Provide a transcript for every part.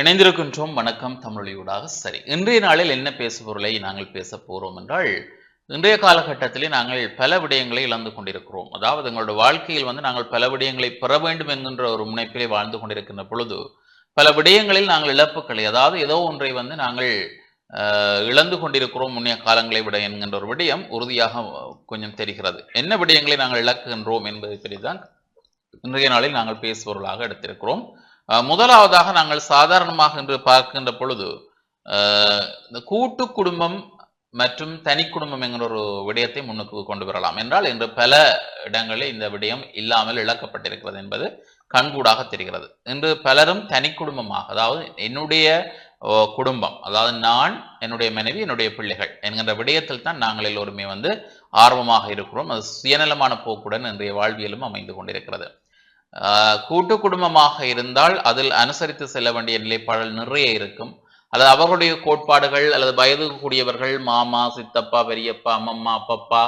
இணைந்திருக்கின்றோம். வணக்கம். தமிழொலியூடாக சரி. இன்றைய நாளில் என்ன பேசுபொருளை நாங்கள் பேச போறோம் என்றால் இன்றைய காலகட்டத்திலே நாங்கள் பல விடயங்களை இழந்து கொண்டிருக்கிறோம். அதாவது எங்களோட வாழ்க்கையில் வந்து நாங்கள் பல விடயங்களை பெற வேண்டும் என்கின்ற ஒரு முனைப்பிலே வாழ்ந்து கொண்டிருக்கின்ற பொழுது பல விடயங்களில் நாங்கள் இழப்புக்களை அதாவது ஏதோ ஒன்றை வந்து நாங்கள் இழந்து கொண்டிருக்கிறோம் முன்னைய காலங்களை விட என்கின்ற ஒரு விடயம் உறுதியாக கொஞ்சம் தெரிகிறது. என்ன விடயங்களை நாங்கள் இழக்குகின்றோம் என்பதை பற்றி தான் இன்றைய நாளில் நாங்கள் பேசுபொருளாக எடுத்திருக்கிறோம். முதலாவதாக நாங்கள் சாதாரணமாக இன்று பார்க்கின்ற பொழுது இந்த கூட்டு குடும்பம் மற்றும் தனி குடும்பம் என்கிற ஒரு விடயத்தை முன்னுக்கு கொண்டு வரலாம். என்றால் இன்று பல இடங்களில் இந்த விடயம் இல்லாமல் இழக்கப்பட்டிருக்கிறது என்பது கண்கூடாக தெரிகிறது. இன்று பலரும் தனி குடும்பமாக அதாவது என்னுடைய ஓ, குடும்பம் அதாவது நான் என்னுடைய மனைவி என்னுடைய பிள்ளைகள் என்கின்ற விடயத்தில் தான் நாங்கள் எல்லோருமே வந்து ஆர்வமாக இருக்கிறோம். அது சுயநலமான போக்குடன் இன்றைய வாழ்வியலும் அமைந்து கொண்டிருக்கிறது. கூட்டு குடும்பமாக இருந்தால் அதில் அனுசரித்து செல்ல வேண்டிய நிலைப்பாடுகள் நிறைய இருக்கும். அல்லது அவர்களுடைய கோட்பாடுகள் அல்லது வயது கூடியவர்கள் மாமா சித்தப்பா பெரியப்பா அம்மம்மா அப்பப்பா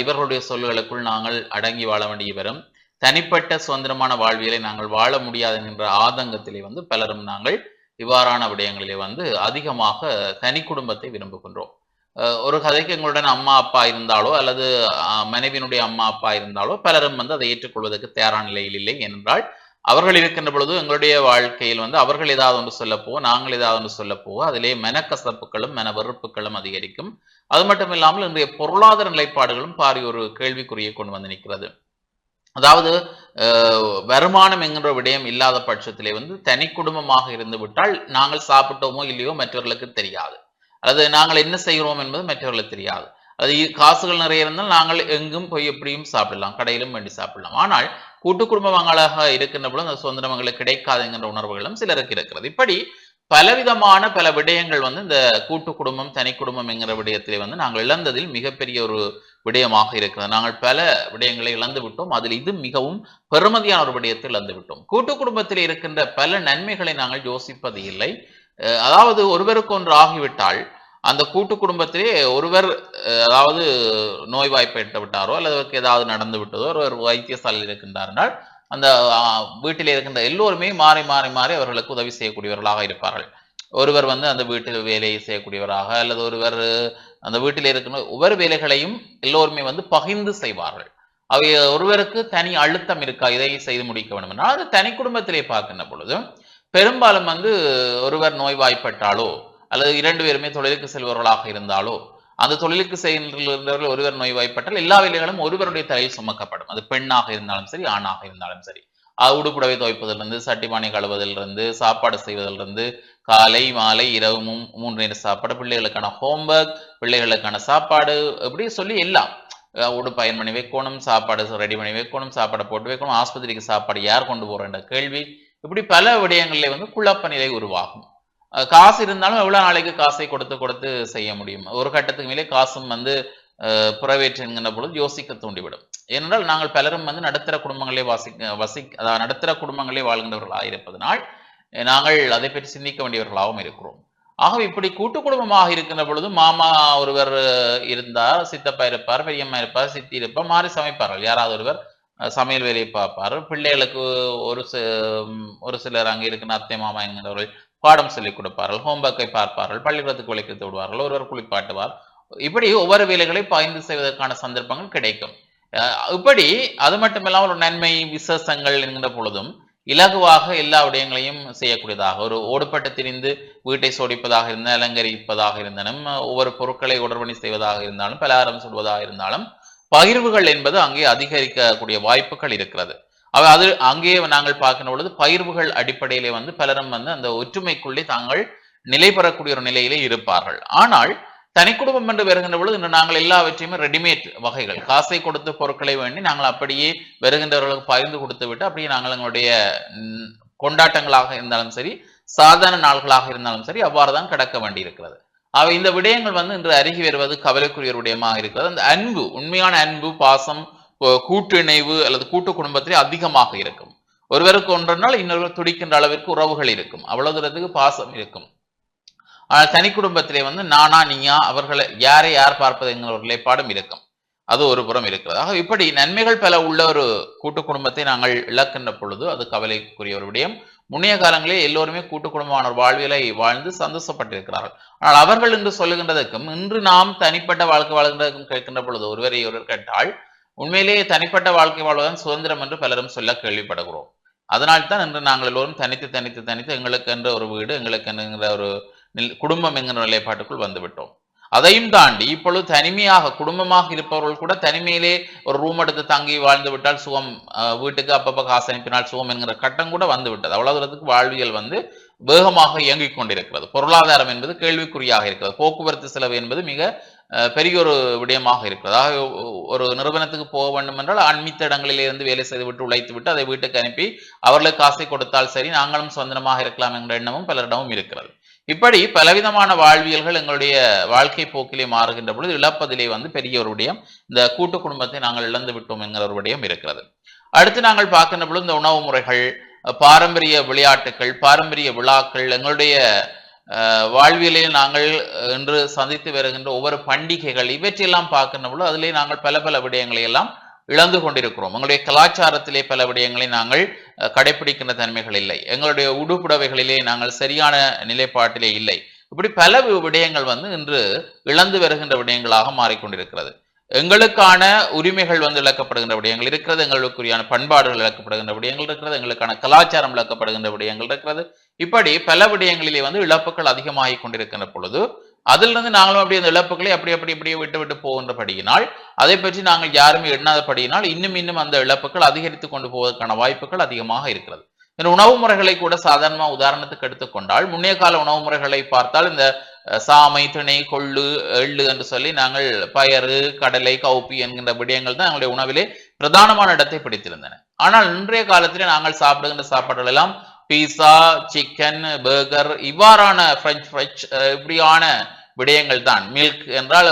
இவர்களுடைய சொல்களுக்குள் நாங்கள் அடங்கி வாழ வேண்டிய வரும். தனிப்பட்ட சுதந்திரமான வாழ்வியலை நாங்கள் வாழ முடியாது என்ற ஆதங்கத்திலே வந்து பலரும் நாங்கள் இவ்வாறான விடயங்களிலே வந்து அதிகமாக தனி குடும்பத்தை விரும்புகின்றோம். ஒரு கதைக்கு எங்களுடன் அம்மா அப்பா இருந்தாலோ அல்லது மனைவியினுடைய அம்மா அப்பா இருந்தாலோ பலரும் வந்து அதை ஏற்றுக்கொள்வதற்கு தயாரான நிலையில் இல்லை என்றால் அவர்கள் இருக்கின்ற பொழுது எங்களுடைய வாழ்க்கையில் வந்து அவர்கள் ஏதாவது ஒன்று சொல்லப்போ நாங்கள் ஏதாவது ஒன்று சொல்ல அதிலே மனக்கசப்புகளும் மன வெறுப்புகளும் அதிகரிக்கும். அது மட்டும் இல்லாமல் இன்றைய பொருளாதார நிலைப்பாடுகளும் பாரி ஒரு கேள்விக்குறியை கொண்டு வந்து நிற்கிறது. அதாவது வருமானம் என்கின்ற விடயம் இல்லாத பட்சத்திலே வந்து தனி குடும்பமாக இருந்து விட்டால் நாங்கள் சாப்பிட்டோமோ இல்லையோ மற்றவர்களுக்கு தெரியாது. அல்லது நாங்கள் என்ன செய்கிறோம் என்பது மற்றவர்களுக்கு தெரியாது. அது காசுகள் நிறைய இருந்தால் நாங்கள் எங்கும் போய் எப்படியும் சாப்பிடலாம் கடையிலும் வேண்டி சாப்பிடலாம். ஆனால் கூட்டு குடும்பங்களாக இருக்கின்ற பொழுது அந்த சுதந்திரம் எங்களுக்கு உணர்வுகளும் சிலருக்கு இருக்கிறது. இப்படி பலவிதமான பல விடயங்கள் வந்து இந்த கூட்டு குடும்பம் தனி குடும்பம் என்கிற விடயத்திலே வந்து நாங்கள் இழந்ததில் மிகப்பெரிய ஒரு விடயமாக இருக்கிறது. நாங்கள் பல விடயங்களை இழந்து விட்டோம். அதில் இது மிகவும் பெருமதியான ஒரு விடயத்தை இழந்து விட்டோம். கூட்டு குடும்பத்தில் இருக்கின்ற பல நன்மைகளை நாங்கள் யோசிப்பது இல்லை. அதாவது ஒருவருக்கு ஒன்று ஆகிவிட்டால் அந்த கூட்டு குடும்பத்திலே ஒருவர் அஹ், அதாவது நோய்வாய்ப்பட்டு விட்டாரோ அல்லது அவருக்கு ஏதாவது நடந்து விட்டதோ ஒருவர் வைத்தியசாலையில் இருக்கின்றார்கள் அந்த வீட்டில் இருக்கின்ற எல்லோருமே மாறி மாறி மாறி அவர்களுக்கு உதவி செய்யக்கூடியவர்களாக இருப்பார்கள். ஒருவர் வந்து அந்த வீட்டில் வேலையை செய்யக்கூடியவராக அல்லது ஒருவர் அந்த வீட்டில் இருக்கின்ற ஒவ்வொரு வேலைகளையும் எல்லோருமே வந்து பகிர்ந்து செய்வார்கள். அவை ஒருவருக்கு தனி அழுத்தம் இருக்கா? இதை செய்து முடிக்க வேண்டும். என்றால் அது தனி குடும்பத்திலே பார்க்கின்ற பொழுது பெரும்பாலும் வந்து ஒருவர் நோய்வாய்ப்பட்டாலோ அல்லது இரண்டு பேருமே தொழிலுக்கு செல்பவர்களாக இருந்தாலோ அந்த தொழிலுக்கு செல்கின்றவர்கள் ஒருவர் நோய்வாய்ப்பட்டால் எல்லா வேலைகளும் ஒருவருடைய தலையில் சுமக்கப்படும். அது பெண்ணாக இருந்தாலும் சரி ஆணாக இருந்தாலும் சரி. உடுப்புடவை துவைப்பதிலிருந்து சட்டிபானை கழுவதிலிருந்து சாப்பாடு செய்வதிலிருந்து காலை மாலை இரவு மூன்று நேரம் சாப்பாடு பிள்ளைகளுக்கான ஹோம்ஒர்க் பிள்ளைகளுக்கான சாப்பாடு இப்படி சொல்லி எல்லாம். உடு உடுப்பு பயன் பண்ணி வைக்கணும் சாப்பாடு ரெடி பண்ணி வைக்கணும் சாப்பாடை போட்டு வைக்கணும் ஆஸ்பத்திரிக்கு சாப்பாடு யார் கொண்டு போறேன்ற கேள்வி. இப்படி பல விடயங்களில் வந்து குழப்ப நிலை உருவாகும். காசு இருந்தாலும் எவ்வளோ நாளைக்கு காசை கொடுத்து கொடுத்து செய்ய முடியும்? ஒரு கட்டத்துக்கு மேலே காசும் வந்து புறவேற்றுங்கிற பொழுது யோசிக்க தூண்டிவிடும். ஏனென்றால் நாங்கள் பலரும் வந்து நடுத்தர குடும்பங்களே வாசிக்க வசிக் அதாவது நடுத்தர குடும்பங்களே வாழ்கின்றவர்களாக இருப்பதனால் நாங்கள் அதை பற்றி சிந்திக்க வேண்டியவர்களாகவும் இருக்கிறோம். ஆகவே இப்படி கூட்டு குடும்பமாக இருக்கின்ற பொழுது மாமா ஒருவர் இருந்தார் சித்தப்பா இருப்பார் பெரியம்மா இருப்பார் சித்தி இருப்பார் மாறி சமைப்பார்கள். யாராவது ஒருவர் சமையல் வேலையை பார்ப்பார் பிள்ளைகளுக்கு ஒரு ஒரு சிலர் அங்கே இருக்கிற அத்தை மாமா என்கிறவர்கள் பாடம் சொல்லிக் கொடுப்பார்கள் ஹோம்ஒர்க்கை பார்ப்பார்கள் பள்ளிக்கூடத்துக்கு விளக்கித்து விடுவார்கள் ஒருவர் குளிப்பாட்டுவார். இப்படி ஒவ்வொரு வேலைகளை பகிர்ந்து செய்வதற்கான சந்தர்ப்பங்கள் கிடைக்கும். இப்படி அது மட்டுமில்லாமல் ஒரு நன்மை விசேஷங்கள் என்கின்ற பொழுதும் இலகுவாக எல்லா விடயங்களையும் செய்யக்கூடியதாக ஒரு ஓடுபட்டு திரிந்து வீட்டை சோடிப்பதாக இருந்தால் அலங்கரிப்பதாக இருந்தாலும் ஒவ்வொரு பொருட்களை உடற்பணி செய்வதாக இருந்தாலும் பலகாரம் சுடுவதாக இருந்தாலும் பகிர்வுகள் என்பது அங்கே அதிகரிக்கக்கூடிய வாய்ப்புகள் இருக்கிறது. அது அங்கேயே நாங்கள் பார்க்கின்ற பொழுது பயிர்வுகள் அடிப்படையிலே வந்து பலரும் வந்து அந்த ஒற்றுமைக்குள்ளே தாங்கள் நிலை பெறக்கூடிய ஒரு நிலையிலே இருப்பார்கள். ஆனால் தனி குடும்பம் என்று வருகின்ற பொழுது இன்று நாங்கள் எல்லாவற்றையுமே ரெடிமேட் வகைகள். காசை கொடுத்து பொருட்களை வேண்டி நாங்கள் அப்படியே வருகின்றவர்களுக்கு பகிர்ந்து கொடுத்து விட்டு அப்படியே நாங்கள் எங்களுடைய கொண்டாட்டங்களாக இருந்தாலும் சரி சாதாரண நாள்களாக இருந்தாலும் சரி அவ்வாறு தான் கடக்க வேண்டியிருக்கிறது. அவை இந்த விடயங்கள் வந்து இன்று அருகி வருவது கவலைக்குரிய விடயமாக இருக்கிறது. அந்த அன்பு உண்மையான அன்பு பாசம் கூட்டு இணைவு அல்லது கூட்டு குடும்பத்திலே அதிகமாக இருக்கும். ஒருவருக்கு ஒன்றனால் இன்னொருவர் துடிக்கின்ற அளவிற்கு உறவுகள் இருக்கும். அவ்வளவு தூரத்துக்கு பாசம் இருக்கும். ஆனால் தனி குடும்பத்திலே வந்து நானா நீயா அவர்களை யாரை யார் பார்ப்பது என்கிற ஒரு நிலைப்பாடும் இருக்கும். அது ஒரு புறம் இருக்கிறது. ஆக இப்படி நன்மைகள் பல உள்ள ஒரு கூட்டு குடும்பத்தை நாங்கள் இழக்கின்ற பொழுது அது கவலைக்குரிய ஒரு விடயம். முன்னைய காலங்களில் எல்லோருமே கூட்டு குடும்பமான ஒரு வாழ்வியலை வாழ்ந்து சந்தோஷப்பட்டிருக்கிறார்கள். ஆனால் அவர்கள் என்று சொல்லுகின்றதற்கும் இன்று நாம் தனிப்பட்ட வாழ்க்கை வாழ்கின்றதற்கும் கேட்கின்ற பொழுது ஒருவரை ஒருவர் கேட்டால் உண்மையிலேயே தனிப்பட்ட வாழ்க்கை வாழ்வதன் சுதந்திரம் என்று பலரும் சொல்ல கேள்விப்படுகிறோம். அதனால்தான் இன்று நாங்கள் எல்லோரும் தனித்து தனித்து தனித்து எங்களுக்கு என்ற ஒரு வீடு எங்களுக்கு என்கிற ஒரு குடும்பம் என்கிற நிலைப்பாட்டுக்குள் வந்துவிட்டோம். அதையும் தாண்டி இப்பொழுது தனிமையாக குடும்பமாக இருப்பவர்கள் கூட தனிமையிலே ஒரு ரூம் எடுத்து தங்கி வாழ்ந்து விட்டால் சுகம் வீட்டுக்கு அப்பப்போ காசு அனுப்பினால் சுகம் என்கிற கட்டம் கூட வந்து விட்டது அவ்வளவு தூரத்துக்கு வாழ்வியல் வந்து வேகமாக இயங்கிக் கொண்டிருக்கிறது. பொருளாதாரம் என்பது கேள்விக்குறியாக இருக்கிறது. போக்குவரத்து செலவு என்பது மிக பெரிய ஒரு விடயமாக இருக்கிறது. ஆக ஒரு நிறுவனத்துக்கு போக வேண்டும் என்றால் அண்மித்த இடங்களிலே இருந்து வேலை செய்து விட்டு உழைத்து விட்டு அதை வீட்டுக்கு அனுப்பி அவர்களுக்கு காசை கொடுத்தால் சரி நாங்களும் சுதந்திரமாக இருக்கலாம் என்ற எண்ணமும் பலரிடமும் இருக்கிறது. இப்படி பலவிதமான வாழ்வியல்கள் எங்களுடைய வாழ்க்கை போக்கிலே மாறுகின்ற பொழுது இழப்பதிலே வந்து பெரிய ஒரு விடயம் இந்த கூட்டு குடும்பத்தை நாங்கள் இழந்து விட்டோம் என்கிற ஒரு விடயம் இருக்கிறது. அடுத்து நாங்கள் பார்க்கின்ற பொழுது இந்த உணவு முறைகள் பாரம்பரிய விளையாட்டுகள் பாரம்பரிய விழாக்கள் எங்களுடைய அஹ், வாழ்வியலில் நாங்கள் இன்று சந்தித்து வருகின்ற ஒவ்வொரு பண்டிகைகள் இவற்றையெல்லாம் பார்க்கின்ற பொழுது அதிலே நாங்கள் பல பல விடயங்களை எல்லாம் இழந்து கொண்டிருக்கிறோம். எங்களுடைய கலாச்சாரத்திலே பல விடயங்களை நாங்கள் கடைபிடிக்கின்ற தன்மைகள் இல்லை. எங்களுடைய உடுப்புடவைகளிலே நாங்கள் சரியான நிலைப்பாட்டிலே இல்லை. இப்படி பல விடயங்கள் வந்து இன்று இழந்து வருகின்ற விடயங்களாக மாறிக்கொண்டிருக்கிறது. எங்களுக்கான உரிமைகள் வந்து இழக்கப்படுகின்ற விடயங்கள் இருக்கிறது. எங்களுக்குரியான பண்பாடுகள் இழக்கப்படுகின்ற விடயங்கள் இருக்கிறது. எங்களுக்கான கலாச்சாரம் இழக்கப்படுகின்ற விடயங்கள் இருக்கிறது. இப்படி பல விடயங்களிலே வந்து இழப்புகள் அதிகமாகிக் கொண்டிருக்கின்ற பொழுது அதிலிருந்து நாங்களும் அப்படி அந்த இழப்புகளை அப்படி அப்படி அப்படியே விட்டு விட்டு போகின்றபடியினால் அதை பற்றி நாங்கள் யாருமே எண்ணாதபடியினால் இன்னும் இன்னும் அந்த இழப்புகள் அதிகரித்து கொண்டு போவதற்கான வாய்ப்புகள் அதிகமாக இருக்கிறது. இந்த உணவு முறைகளை கூட சாதாரணமா உதாரணத்துக்கு எடுத்துக்கொண்டால் முன்னைய கால உணவு முறைகளை பார்த்தால் இந்த சாமை திணை கொள்ளு எள்ளு என்று சொல்லி நாங்கள் பயறு கடலை கவுப்பி என்கின்ற விடயங்கள் தான் எங்களுடைய உணவிலே பிரதானமான இடத்தை பிடித்திருந்தன. ஆனால் இன்றைய காலத்திலே நாங்கள் சாப்பிடுகின்ற சாப்பாடுகள் எல்லாம் பீஸா சிக்கன் பர்கர் இவ்வாறான பிரெஞ்ச் ஃப்ரைச் இப்படியான விடயங்கள் தான் மில்க் என்றால்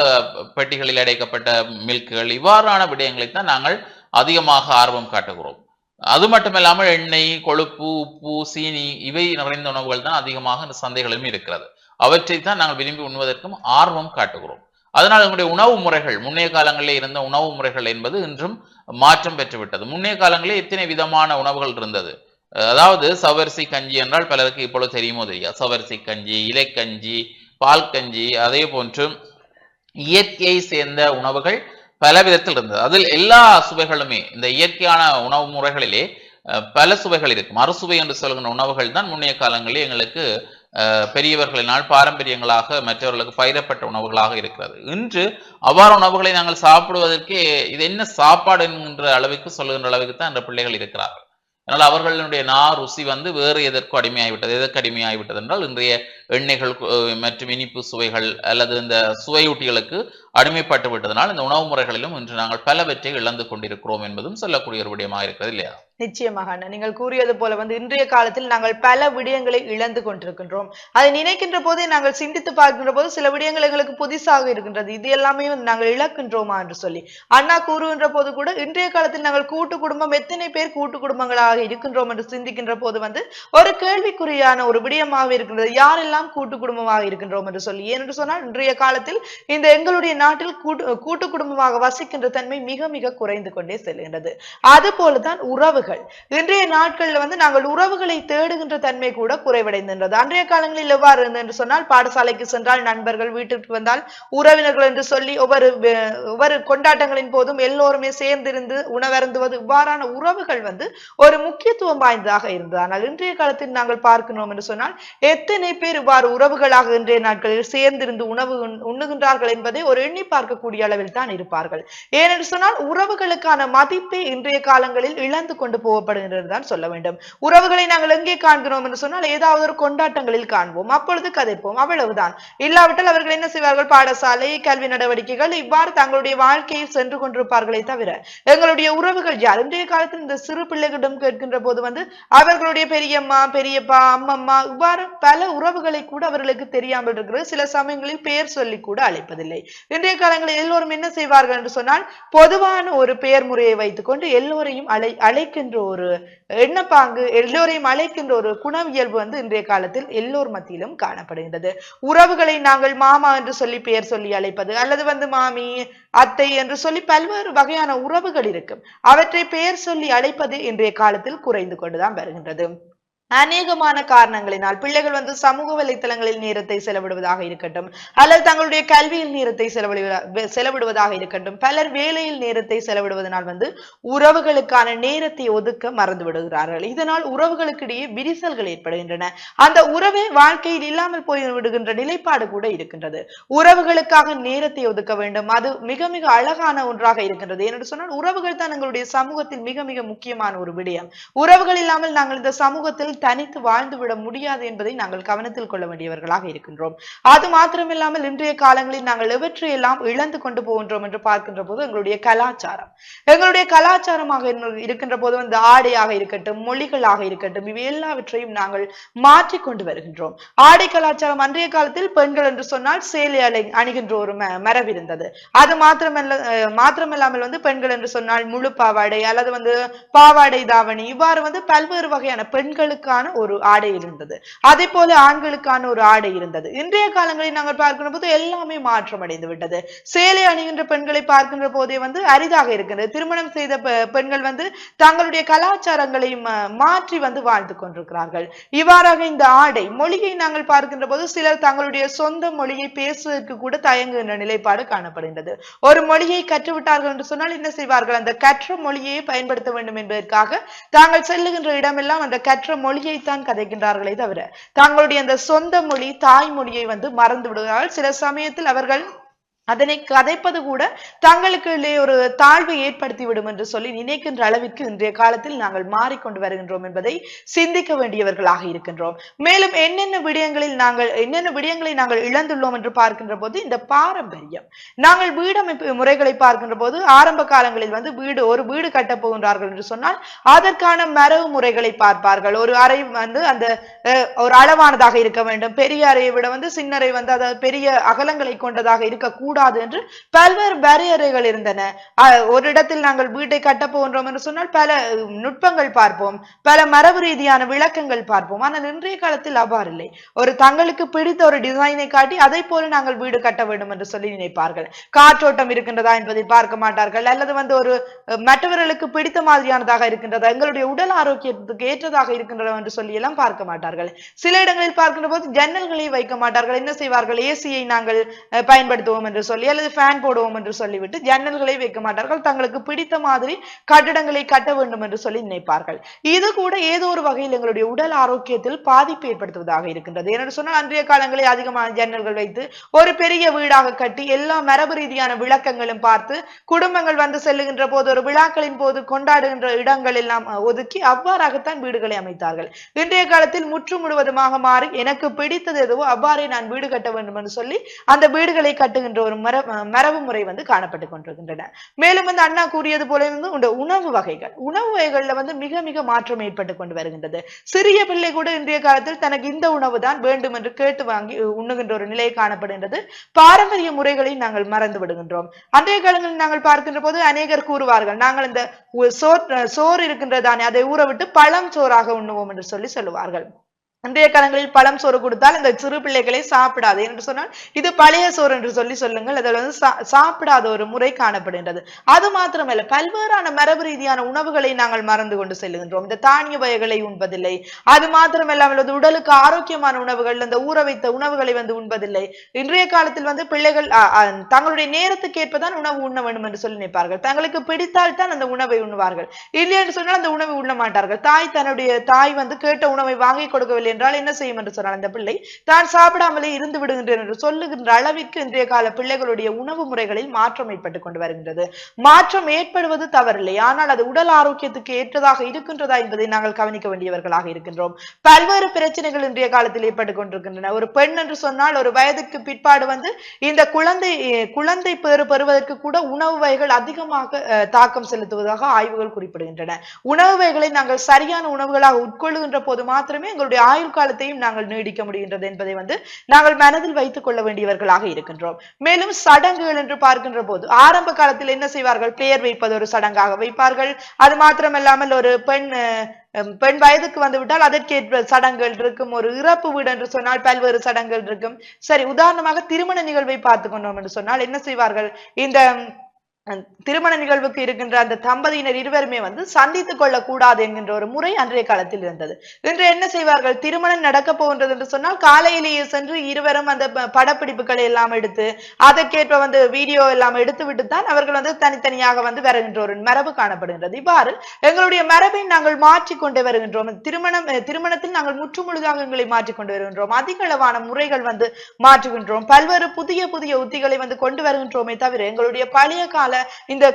பெட்டிகளில் அடைக்கப்பட்ட மில்க்குகள் இவ்வாறான விடயங்களை தான் நாங்கள் அதிகமாக ஆர்வம் காட்டுகிறோம். அது மட்டுமில்லாமல் எண்ணெய் கொழுப்பு உப்பு சீனி இவை நிறைந்த உணவுகள் தான் அதிகமாக இந்த சந்தைகளிலும் இருக்கிறது. அவற்றை தான் நாங்கள் விரும்பி உண்ணுவதற்கும் ஆர்வம் காட்டுகிறோம். அதனால் எங்களுடைய உணவு முறைகள் முன்னைய காலங்களில் இருந்த உணவு முறைகள் என்பது இன்றும் மாற்றம் பெற்றுவிட்டது. முன்னைய காலங்களில் எத்தனை விதமான உணவுகள் இருந்தது? அதாவது சவரிசி கஞ்சி என்றால் பலருக்கு இப்பொழுது தெரியுமோ தெரியாது. சவரிசி கஞ்சி இலைக்கஞ்சி பால் கஞ்சி அதே போன்று இயற்கையை சேர்ந்த உணவுகள் பல விதத்தில் இருந்தது. அதில் எல்லா சுவைகளுமே இந்த இயற்கையான உணவு முறைகளிலே பல சுவைகள் இருக்கும் மறுசுவை என்று சொல்கின்ற உணவுகள் தான் முன்னைய காலங்களில் எங்களுக்கு பெரியவர்களினால் பாரம்பரியங்களாக மற்றவர்களுக்கு பயிரப்பட்ட உணவுகளாக இருக்கிறது. இன்று அவ்வாறு உணவுகளை நாங்கள் சாப்பிடுவதற்கே இது என்ன சாப்பாடு என்கின்ற அளவுக்கு சொல்லுகின்ற அளவுக்கு தான் இந்த பிள்ளைகள் இருக்கிறார்கள். அதனால் அவர்களுடைய நா ருசி வந்து வேறு எதற்கும் அடிமையாகிவிட்டது. எதற்கு அடிமையாகிவிட்டது என்றால் இன்றைய எண்ணெய்கள் மற்றும் இனிப்பு சுவைகள் அல்லது இந்த சுவையூட்டிகளுக்கு அடிமைப்பட்டு விட்டதனால் இந்த உணவு முறைகளிலும் இன்று நாங்கள் பலவற்றை இழந்து கொண்டிருக்கிறோம் என்பதும் சொல்லக்கூடிய ஒரு விடயமாக இருக்கிறது இல்லையா? நிச்சயமாக அண்ணா. நீங்கள் கூறியது போல வந்து இன்றைய காலத்தில் நாங்கள் பல விடயங்களை இழந்து கொண்டிருக்கின்றோம். அதை நினைக்கின்ற போதே நாங்கள் சிந்தித்து பார்க்கின்ற போது சில விடயங்கள் எங்களுக்கு புதிசாக இருக்கின்றது. இது எல்லாமே வந்து நாங்கள் இழக்கின்றோமா என்று சொல்லி. அண்ணா கூறுகின்ற போது கூட இன்றைய காலத்தில் நாங்கள் கூட்டு குடும்பம் எத்தனை பேர் கூட்டு குடும்பங்களாக இருக்கின்றோம் என்று சிந்திக்கின்ற போது வந்து ஒரு கேள்விக்குறியான ஒரு விடயமாக இருக்கின்றது. யாரெல்லாம் கூட்டு குடும்பமாக இருக்கின்றோம் என்று சொல்லி. ஏனென்று சொன்னால் இன்றைய காலத்தில் இந்த எங்களுடைய நாட்டில் கூட்டு கூட்டு குடும்பமாக வசிக்கின்ற தன்மை மிக மிக குறைந்து கொண்டே செல்கின்றது. அது போலதான் உறவுகள். இன்றைய நாட்களில் வந்து நாங்கள் உறவுகளை தேடுகின்ற தன்மை கூட குறைவடைந்திருந்தது. அன்றைய காலங்களில் எவ்வாறு இருந்தது என்று சொன்னால் பாடசாலைக்கு சென்றால் நண்பர்கள் வீட்டிற்கு வந்தால் உறவினர்கள் என்று சொல்லி ஒவ்வொரு ஒவ்வொரு கொண்டாட்டங்களின் போதும் எல்லோருமே சேர்ந்திருந்து உணவருந்துவது இவ்வாறான உறவுகள் வந்து ஒரு முக்கியத்துவம் வாய்ந்ததாக இருந்தது. ஆனால் இன்றைய காலத்தில் நாங்கள் பார்க்கணும் என்று சொன்னால் எத்தனை பேர் இவ்வாறு உறவுகளாக இன்றைய நாட்களில் சேர்ந்திருந்து உணவு உண்ணுகின்றார்கள் என்பதை ஒரு எண்ணி பார்க்கக்கூடிய அளவில் தான் இருப்பார்கள். ஏனென்று சொன்னால் உறவுகளுக்கான மதிப்பே இன்றைய காலங்களில் இழந்து கொண்டு போகப்படுகிறது தான் சொல்ல வேண்டும். உறவுகளை நாங்கள் எங்கே காண்கிறோம் என்று சொன்னால் ஏதாவது ஒரு கொண்டாட்டங்களில் காண்போம் அப்பொழுது கதைப்போம் அவ்வளவுதான். இல்லாவிட்டால் அவர்கள் என்ன செய்வார்கள்? பாடசாலை கல்வி நடவடிக்கைகள் இவ்வாறு தங்களுடைய வாழ்க்கையில் சென்று கொண்டிருப்பார்களே தவிர எங்களுடைய உறவுகள் யார்? இன்றைய காலத்தில் இந்த சிறு பிள்ளைகளிடம் கேட்கின்ற போது வந்து அவர்களுடைய பெரியம்மா பெரியப்பா அம்மம்மா இவ்வாறு பல உறவுகளை என்பதை கூட அவர்களுக்கு தெரியாமல் இருக்கிறது. சில சமயங்களில் பெயர் சொல்லி கூட அழைப்பதில்லை. இன்றைய காலங்களில் எல்லோரும் என்ன செய்வார்கள் என்று சொன்னால் பொதுவான ஒரு பெயர் முறையை வைத்துக்கொண்டு எல்லோரையும் அழை அழைக்கின்ற ஒரு எண்ணப்பாங்கு எல்லோரையும் அழைக்கின்ற ஒரு குணவியல்பு வந்து இன்றைய காலத்தில் எல்லோர் மத்தியிலும் காணப்படுகின்றது. உறவுகளை நாங்கள் மாமா என்று சொல்லி பெயர் சொல்லி அழைப்பது அல்லது வந்து மாமி அத்தை என்று சொல்லி பல்வேறு வகையான உறவுகள் இருக்கும். அவற்றை பெயர் சொல்லி அழைப்பது இன்றைய காலத்தில் குறைந்து கொண்டுதான் வருகின்றது. அநேகமான காரணங்களினால் பிள்ளைகள் வந்து சமூக வலைத்தளங்களில் நேரத்தை செலவிடுவதாக இருக்கட்டும் அல்லது தங்களுடைய கல்வியில் நேரத்தை செலவிடுவதா செலவிடுவதாக இருக்கட்டும் பலர் வேலையில் நேரத்தை செலவிடுவதனால் வந்து உறவுகளுக்கான நேரத்தை ஒதுக்க மறந்து விடுகிறார்கள். இதனால் உறவுகளுக்கிடையே விரிசல்கள் ஏற்படுகின்றன. அந்த உறவே வாழ்க்கையில் இல்லாமல் போய் விடுகின்ற நிலைப்பாடு கூட இருக்கின்றது. உறவுகளுக்காக நேரத்தை ஒதுக்க வேண்டும். அது மிக மிக அழகான ஒன்றாக இருக்கின்றது. ஏனென்று சொன்னால் உறவுகள் தான் எங்களுடைய சமூகத்தில் மிக மிக முக்கியமான ஒரு விடயம். உறவுகள் இல்லாமல் நாங்கள் இந்த சமூகத்தில் தனித்து வாழ்ந்துவிட முடியாது என்பதை நாங்கள் கவனத்தில் கொள்ள வேண்டியவர்களாக இருக்கின்றோம். அது மாத்திரமில்லாமல் இன்றைய காலங்களில் நாங்கள் எவற்றையெல்லாம் இழந்து கொண்டு போகின்றோம் என்று பார்க்கின்ற போது எங்களுடைய கலாச்சாரம். எங்களுடைய கலாச்சாரமாக இருக்கின்ற போது வந்து ஆடையாக இருக்கட்டும் மொழிகளாக இருக்கட்டும் இவை எல்லாவற்றையும் நாங்கள் மாற்றிக் கொண்டு வருகின்றோம். ஆடை கலாச்சாரம் அன்றைய காலத்தில் பெண்கள் என்று சொன்னால் சேலை அலை அணிகின்ற ஒரு மரபிருந்தது. அது மாத்திரமல்ல மாத்திரமில்லாமல் வந்து பெண்கள் என்று சொன்னால் முழு பாவாடை அல்லது வந்து பாவாடை தாவணி இவ்வாறு வந்து பல்வேறு வகையான பெண்களுக்கு பெண்களுக்கான ஒரு ஆடை இருந்தது. அதே போல ஆண்களுக்கான ஒரு ஆடை இருந்தது. இன்றைய காலங்களில் நாங்கள் பார்க்கிற போது எல்லாமே மாற்றம் அடைந்து விட்டது. சேலை அணிகின்ற பெண்களை பார்க்கின்ற போதே வந்து அரிதாக இருக்கின்றது. திருமணம் செய்த பெண்கள் வந்து தங்களுடைய கலாச்சாரங்களை மாற்றி வந்து வாழ்ந்து கொண்டிருக்கிறார்கள். இவ்வாறாக இந்த ஆடை மொழியை நாங்கள் பார்க்கின்ற போது சிலர் தங்களுடைய சொந்த மொழியை பேசுவதற்கு கூட தயங்குகின்ற நிலைப்பாடு காணப்படுகின்றது. ஒரு மொழியை கற்றுவிட்டார்கள் என்று சொன்னால் என்ன செய்வார்கள்? அந்த கற்ற மொழியை பயன்படுத்த வேண்டும் என்பதற்காக தாங்கள் செல்லுகின்ற இடமெல்லாம் அந்த கற்ற மொழி மொழியைத்தான் கதைக்கின்றார்களே தவிர தங்களுடைய அந்த சொந்த மொழி தாய்மொழியை வந்து மறந்து விடுகிறார்கள் சில சமயத்தில் அவர்கள் அதனை கதைப்பது கூட தங்களுக்குள்ளே ஒரு தாழ்வு ஏற்படுத்தி விடும் என்று சொல்லி நினைக்கின்ற அளவிற்கு இன்றைய காலத்தில் நாங்கள் மாறிக்கொண்டு வருகின்றோம் என்பதை சிந்திக்க வேண்டியவர்களாக இருக்கின்றோம். மேலும் என்னென்ன விடயங்களில் நாங்கள் என்னென்ன விடயங்களை நாங்கள் இழந்துள்ளோம் என்று பார்க்கின்ற போது இந்த பாரம்பரியம். நாங்கள் வீடமைப்பு முறைகளை பார்க்கின்ற போது ஆரம்ப காலங்களில் வந்து வீடு ஒரு வீடு கட்டப் போகின்றார்கள் என்று சொன்னால் அதற்கான மரபு முறைகளை பார்ப்பார்கள். ஒரு அறை வந்து அந்த ஒரு அளவானதாக இருக்க வேண்டும். பெரிய அறையை விட வந்து சின்ன வந்து அதாவது பெரிய அகலங்களை கொண்டதாக இருக்கக்கூடாது கூடாது என்று பல்வேறு வரையறைகள் இருந்தன. ஒரு இடத்தில் நாங்கள் வீட்டை கட்ட போகின்றோம் என்று சொன்னால் பல நுட்பங்கள் பார்ப்போம். பல மரபு ரீதியான விளக்கங்கள் பார்ப்போம். ஆனால் இன்றைய காலத்தில் அவ்வாறு இல்லை. ஒரு தங்களுக்கு பிடித்த ஒரு டிசைனை காட்டி அதை போல நாங்கள் வீடு கட்ட வேண்டும் என்று சொல்லி நினைப்பார்கள். காற்றோட்டம் இருக்கின்றதா என்பதை பார்க்க மாட்டார்கள். அல்லது வந்து ஒரு மற்றவர்களுக்கு பிடித்த மாதிரியானதாக இருக்கின்றதா எங்களுடைய உடல் ஆரோக்கியத்துக்கு ஏற்றதாக இருக்கின்றதா என்று சொல்லி எல்லாம் பார்க்க மாட்டார்கள். சில இடங்களில் பார்க்கின்ற போது ஜன்னல்களை வைக்க மாட்டார்கள். என்ன செய்வார்கள்? ஏசியை நாங்கள் பயன்படுத்துவோம் என்று என்று சொல்லி அல்லது ஃபேன் போடுவோம் என்று சொல்லிவிட்டு ஜன்னல்களை வைக்க மாட்டார்கள். தங்களுக்கு பிடித்த மாதிரி கட்டிடங்களை கட்ட வேண்டும் என்று சொல்லி நினைப்பார்கள். இது கூட ஏதோ ஒரு வகையில் எங்களுடைய உடல் ஆரோக்கியத்தில் பாதிப்பு ஏற்படுத்துவதாக இருக்கின்றது. ஏனென்று சொன்னால் அன்றைய காலங்களில் அதிகமான ஜன்னல்கள் வைத்து ஒரு பெரிய வீடாக கட்டி எல்லா மரபு ரீதியான விளக்கங்களும் பார்த்து குடும்பங்கள் வந்து செல்லுகின்ற போது ஒரு விழாக்களின் போது கொண்டாடுகின்ற இடங்கள் எல்லாம் ஒதுக்கி அவ்வாறாகத்தான் வீடுகளை அமைத்தார்கள். இன்றைய காலத்தில் முற்று முழுவதுமாக மாறி எனக்கு பிடித்தது எதுவோ அவ்வாறே நான் வீடு கட்ட வேண்டும் என்று சொல்லி அந்த வீடுகளை கட்டுகின்ற ஒரு மர மரபு முறை வந்து காணப்பட்டு கொண்டிருக்கின்றன. மேலும் வந்து அண்ணா கூறியது போல வந்து உண்ட உணவு வகைகள். உணவு வகைகள்ல வந்து மிக மிக மாற்றம் ஏற்பட்டு கொண்டு வருகின்றது. சிறிய பிள்ளை கூட இன்றைய காலத்தில் தனக்கு இந்த உணவு தான் வேண்டும் என்று கேட்டு வாங்கி உண்ணுகின்ற ஒரு நிலை காணப்படுகின்றது. பாரம்பரிய முறைகளை நாங்கள் மறந்து விடுகின்றோம். அன்றைய காலங்களில் நாங்கள் பார்க்கின்ற போது அநேகர் கூறுவார்கள் நாங்கள் இந்த சோர் சோறு இருக்கின்றதானே அதை ஊற விட்டு பழம் சோறாக உண்ணுவோம் என்று சொல்லி சொல்லுவார்கள். இன்றைய காலங்களில் பழம் சோறு கொடுத்தால் இந்த சிறு பிள்ளைகளை சாப்பிடாது என்று சொன்னால் இது பழைய சோறு என்று சொல்லி சொல்லுங்கள். அதில் வந்து சாப்பிடாத ஒரு முறை காணப்படுகின்றது. அது மாத்திரமல்ல பல்வேறான மரபு ரீதியான உணவுகளை நாங்கள் மறந்து கொண்டு செல்கின்றோம் இந்த தானிய வகைகளை உண்பதில்லை. அது மாத்திரமல்லாமல் வந்து உடலுக்கு ஆரோக்கியமான உணவுகள் இந்த ஊற வைத்த உணவுகளை வந்து உண்பதில்லை. இன்றைய காலத்தில் வந்து பிள்ளைகள் தங்களுடைய நேரத்துக்கு ஏற்பதான் உணவு உண்ண வேண்டும் என்று சொல்லி நினைப்பார்கள். தங்களுக்கு பிடித்தால் தான் அந்த உணவை உண்ணுவார்கள். இல்லை என்று சொன்னால் அந்த உணவை உண்ண மாட்டார்கள். தாய் தன்னுடைய தாய் வந்து கேட்ட உணவை வாங்கி கொடுக்கவில்லை என்றால் என்ன செய்யும் என்று சொன்னால் அந்த பிள்ளை தான் சாப்பிடாமலே இருந்து விடுகின்றேன் என்று சொல்லுகின்ற அளவிற்கு இன்றைய கால பிள்ளைகளுடைய உணவு முறைகளில் மாற்றம் ஏற்பட்டுக் கொண்டு வருகின்றது. மாற்றம் ஏற்படுவது தவறில்லை. ஆனால் அது உடல் ஆரோக்கியத்துக்கு ஏற்றதாக இருக்கின்றதா என்பதை நாங்கள் கவனிக்க வேண்டியவர்களாக இருக்கின்றோம். பல்வேறு பிரச்சனைகள் இன்றைய காலத்தில் ஏற்பட்டு கொண்டிருக்கின்றன. ஒரு பெண் என்று சொன்னால் ஒரு வயதுக்கு பிற்பாடு வந்து இந்த குழந்தை குழந்தை பேறு பெறுவதற்கு கூட உணவு வகைகள் அதிகமாக தாக்கம் செலுத்துவதாக ஆய்வுகள் குறிப்பிடுகின்றன. உணவு வகைகளை நாங்கள் சரியான உணவுகளாக உட்கொள்ளுகின்ற போது மாத்திரமே எங்களுடைய ஆயுள் காலத்தையும் நாங்கள் நீடிக்க முடிகின்றது என்பதை வந்து நாங்கள் மனதில் வைத்துக் கொள்ள வேண்டியவர்களாக இருக்கின்றோம். மேலும் சடங்குகள் என்று பார்க்கின்ற போது ஆரம்ப காலத்தில் என்ன செய்வார்கள்? பெயர் வைப்பது ஒரு சடங்காக வைப்பார்கள். அது மாத்திரமல்லாமல் ஒரு பெண் பெண் வயதுக்கு வந்துவிட்டால் அதற்கேற்ற சடங்குகள் இருக்கும். ஒரு இறப்பு வீடு என்று சொன்னால் பல்வேறு சடங்குகள் இருக்கும். சரி உதாரணமாக திருமண நிகழ்வை பார்த்து கொண்டோம் என்று சொன்னால் என்ன செய்வார்கள்? இந்த திருமண நிகழ்வுக்கு இருக்கின்ற அந்த தம்பதியினர் இருவருமே வந்து சந்தித்துக் கொள்ளக்கூடாது என்கின்ற ஒரு முறை அன்றைய காலத்தில் இருந்தது. இன்று என்ன செய்வார்கள்? திருமணம் நடக்க போகின்றது என்று சொன்னால் காலையிலேயே சென்று இருவரும் அந்த படப்பிடிப்புகளை எல்லாம் எடுத்து அதற்கேற்ப வந்து வீடியோ எல்லாம் எடுத்து விட்டு தான் அவர்கள் வந்து தனித்தனியாக வந்து வருகின்ற ஒரு மரபு காணப்படுகின்றது. இவ்வாறு எங்களுடைய மரபை நாங்கள் மாற்றிக்கொண்டு வருகின்றோம். திருமணம் திருமணத்தில் நாங்கள் முற்றுமுழுதாக எங்களை மாற்றிக்கொண்டு வருகின்றோம். அதிக அளவான முறைகள் வந்து மாற்றுகின்றோம். பல்வேறு புதிய புதிய உத்திகளை வந்து கொண்டு வருகின்றோமே தவிர எங்களுடைய பழைய கால இந்த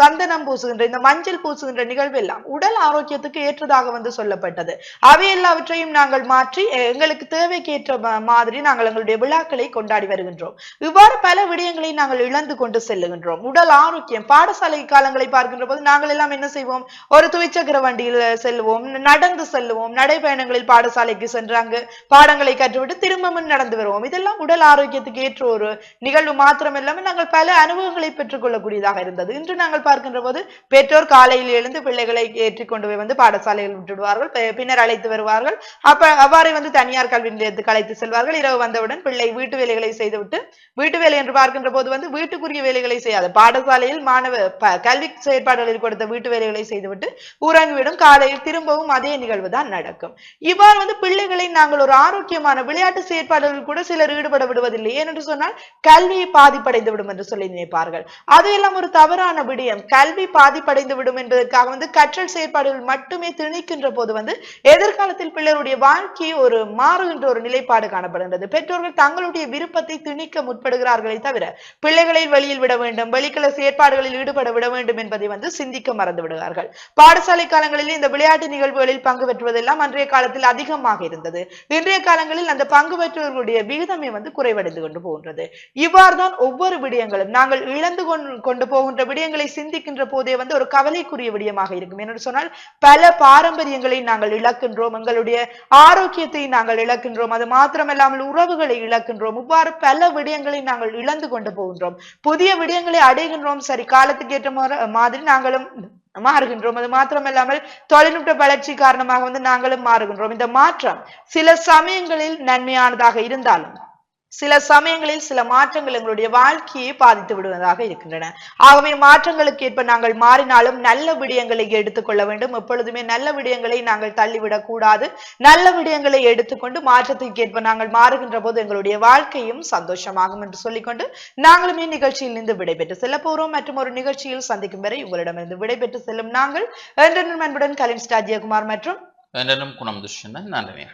சந்தனம் பூசுகின்ற இந்த மஞ்சள் பூசுகின்ற நிகழ்வு எல்லாம் உடல் ஆரோக்கியத்துக்கு ஏற்றதாக வந்து சொல்லப்பட்டது. அவை எல்லாவற்றையும் நாங்கள் மாற்றி எங்களுக்கு தேவைக்கேற்ற மாதிரி நாங்கள் எங்களுடைய விழாக்களை கொண்டாடி வருகின்றோம். இவ்வாறு பல விடயங்களை நாங்கள் இழந்து கொண்டு செல்லுகின்றோம். உடல் ஆரோக்கியம் பாடசாலை காலங்களை பார்க்கின்ற போது நாங்கள் எல்லாம் என்ன செய்வோம்? ஒரு துவிச்சக்கர வண்டியில் செல்வோம். நடந்து செல்லுவோம் நடைபயணங்களில் பாடசாலைக்கு சென்றாங்க பாடங்களை கற்றுவிட்டு திரும்பவும் நடந்து வருவோம். இதெல்லாம் உடல் ஆரோக்கியத்துக்கு ஏற்ற ஒரு நிகழ்வு மாத்திரம் இல்லாமல் நாங்கள் பல அனுபவங்களை எளிதாக இருந்தது. இன்று நாங்கள் பார்க்கின்ற போது பெற்றோர் காலையில் எழுந்து பிள்ளைகளை ஏற்றி கொண்டு போய் வந்து பாடசாலையில் விட்டுடுவார்கள். பின்னர் அழைத்து வருவார்கள். அப்ப அவ்வாறே வந்து தனியார் கல்வி நிலையத்துக்கு அழைத்து செல்வார்கள். இரவு வந்தவுடன் பிள்ளை வீட்டு வேலைகளை செய்துவிட்டு வீட்டு வேலை என்று பார்க்கின்ற போது வந்து வீட்டுக்குரிய வேலைகளை செய்யாது. பாடசாலையில் மாணவ கல்வி செயற்பாடுகளில் கொடுத்த வீட்டு வேலைகளை செய்துவிட்டு உறங்கிவிடும் காலையில் திரும்பவும் அதே நிகழ்வு தான் நடக்கும். இவ்வாறு வந்து பிள்ளைகளை நாங்கள் ஒரு ஆரோக்கியமான விளையாட்டு செயற்பாடுகளில் கூட சிலர் ஈடுபட விடுவதில்லை. ஏனென்று சொன்னால் கல்வி பாதிப்படைந்து விடும் என்று சொல்லி நினைப்பார்கள். அதையெல்லாம் இதெல்லாம் ஒரு தவறான விடயம். கல்வி பாதிப்படைந்து விடும் என்பதற்காக வந்து கற்றல் செயற்பாடுகள் மட்டுமே திணிக்கின்ற போது வந்து எதிர்காலத்தில் பிள்ளைகளுடைய வாழ்க்கை ஒரு மாறுகின்ற ஒரு நிலைப்பாடு காணப்படுகின்றது. பெற்றோர்கள் தங்களுடைய விருப்பத்தை திணிக்க முற்படுகிறார்களே தவிர பிள்ளைகளை வெளியில் விட வேண்டும் வெளிக்கல செயற்பாடுகளில் ஈடுபட விட வேண்டும் என்பதை வந்து சிந்திக்க மறந்து விடுகிறார்கள் பாடசாலை காலங்களில் இந்த விளையாட்டு நிகழ்வுகளில் பங்கு பெற்றுவதெல்லாம் அன்றைய காலத்தில் அதிகமாக இருந்தது. இன்றைய காலங்களில் அந்த பங்கு பெற்றவர்களுடைய விகிதமே வந்து குறைவடைந்து கொண்டு போகின்றது. இவ்வாறு தான் ஒவ்வொரு விடயங்களும் நாங்கள் இழந்து கொண்டு கொண்டு போகின்ற விடயங்களை சிந்திக்கின்ற போதே வந்து ஒரு கவலைக்குரிய விடயமாக இருக்கும். என்று சொன்னால் பல பாரம்பரியங்களை நாங்கள் இழக்கின்றோம். எங்களுடைய ஆரோக்கியத்தை நாங்கள் இழக்கின்றோம். அது மாத்திரமல்லாமல் உறவுகளை இழக்கின்றோம். இவ்வாறு பல விடயங்களை நாங்கள் இழந்து கொண்டு போகின்றோம். புதிய விடயங்களை அடைகின்றோம். சரி காலத்துக்கு ஏற்ற மாதிரி நாங்களும் மாறுகின்றோம். அது மாத்திரமல்லாமல் தொழில்நுட்ப வளர்ச்சி காரணமாக வந்து நாங்களும் மாறுகின்றோம். இந்த மாற்றம் சில சமயங்களில் நன்மையானதாக இருந்தாலும் சில சமயங்களில் சில மாற்றங்கள் எங்களுடைய வாழ்க்கையை பாதித்து விடுவதாக இருக்கின்றன. ஆகவே மாற்றங்களுக்கு ஏற்ப நாங்கள் மாறினாலும் நல்ல விடயங்களை எடுத்துக்கொள்ள வேண்டும். எப்பொழுதுமே நல்ல விடயங்களை நாங்கள் தள்ளிவிடக் கூடாது. நல்ல விடயங்களை எடுத்துக்கொண்டு மாற்றத்திற்கு ஏற்ப நாங்கள் மாறுகின்ற போது எங்களுடைய வாழ்க்கையும் சந்தோஷமாகும் என்று சொல்லிக்கொண்டு நாங்களும் இந்நிகழ்ச்சியில் இருந்து விடைபெற்று செல்ல போறோம். மற்றும் ஒரு நிகழ்ச்சியில் சந்திக்கும் வரை உங்களிடமிருந்து விடைபெற்று செல்லும் நாங்கள் என்றும் அன்புடன் கலின் ஸ்டாஜியகுமார் மற்றும் என்றனும் குணம் துஷ்யந்தன் நன்றி